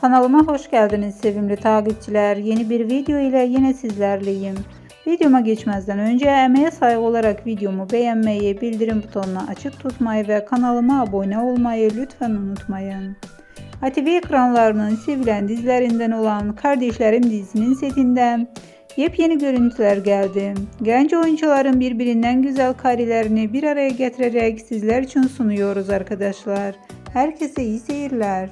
Kanalıma hoş geldiniz sevimli takipçiler. Yeni bir video ile yine sizlerleyim. Videoma geçmezden önce emeğe saygı olarak videomu beğenmeyi, bildirim butonuna açık tutmayı ve kanalıma abone olmayı lütfen unutmayın. ATV ekranlarının sevilen dizilerinden olan Kardeşlerim dizisinin setinden yepyeni görüntüler geldi. Genç oyuncuların birbirinden güzel karilerini bir araya getirerek sizler için sunuyoruz arkadaşlar. Herkese iyi seyirler.